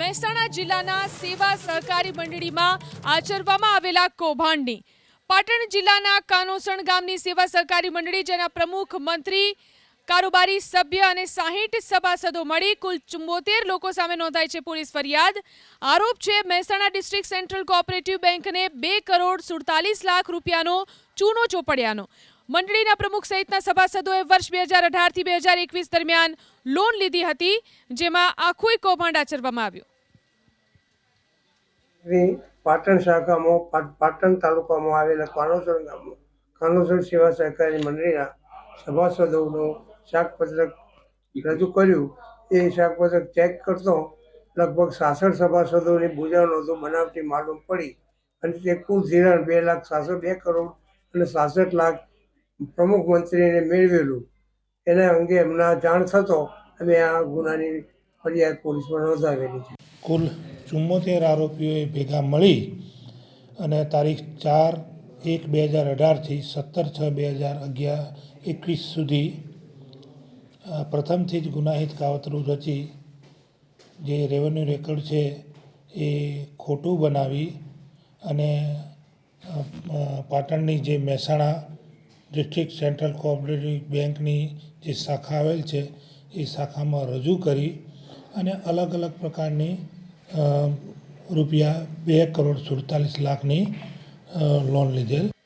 મહેસાણા જિલ્લાના સેવા સહકારી મંડળીમાં આચરવામાં આવેલા કૌભાંડની. પાટણ જિલ્લાના કાનોસણ ગામની સેવા સહકારી મંડળી, જેના પ્રમુખ મંત્રી, કારોબારી સભ્ય અને સાહીઠ સભાસદો મળી, કુલ ચુંબોતેર લોકો સામે નોંધાઈ છે પોલીસ ફરિયાદ. આરોપ છે, મહેસાણા ડિસ્ટ્રિક્ટ સેન્ટ્રલ કોઓપરેટિવ બેંકને બે કરોડ સુડતાલીસ લાખ રૂપિયાનો ચૂનો ચોપડ્યાનો. મંડળીના પ્રમુખ સહિતના સભાસદોએ વર્ષ બે હજાર અઢારથી બે હજાર એકવીસ દરમિયાન લોન લીધી હતી, જેમાં આખું કૌભાંડ આચરવામાં આવ્યું. પાટણ શાખામાં પાટણ તાલુકામાં આવેલા કાનોસર ગામમાં કાનોસર સેવા સહકારી મંડળીના સભાસદોનું શાકપત્રક રજૂ કર્યું. એ શાકપત્રક ચેક કરતો લગભગ સાસઠ સભાસદોની ભૂજા નોંધો બનાવટી માલુમ પડી અને તે કુલ ધિરાણ બે લાખ સાતસો બે કરોડ અને સાસઠ લાખ પ્રમુખ મંત્રીને મેળવેલું. એના અંગે એમના જાણ થતો અમે આ ગુનાની ફરિયાદ પોલીસમાં નોંધાવેલી છે. કુલ ચુમ્મોતેર આરોપીઓએ ભેગા મળી અને તારીખ ચાર એક બે હજાર અઢારથી સત્તર છ બે હજાર અગિયાર એકવીસ સુધી પ્રથમથી જ ગુનાહિત કાવતરું રચી જે રેવન્યુ રેકર્ડ છે એ ખોટું બનાવી અને પાટણની જે મહેસાણા ડિસ્ટ્રિક્ટ સેન્ટ્રલ કોઓપરેટિવ બેંકની જે શાખા આવેલ છે, એ શાખામાં રજૂ કરી અને અલગ અલગ પ્રકારની રૂપિયા બે કરોડ સુડતાલીસ લાખની લોન લીધેલ.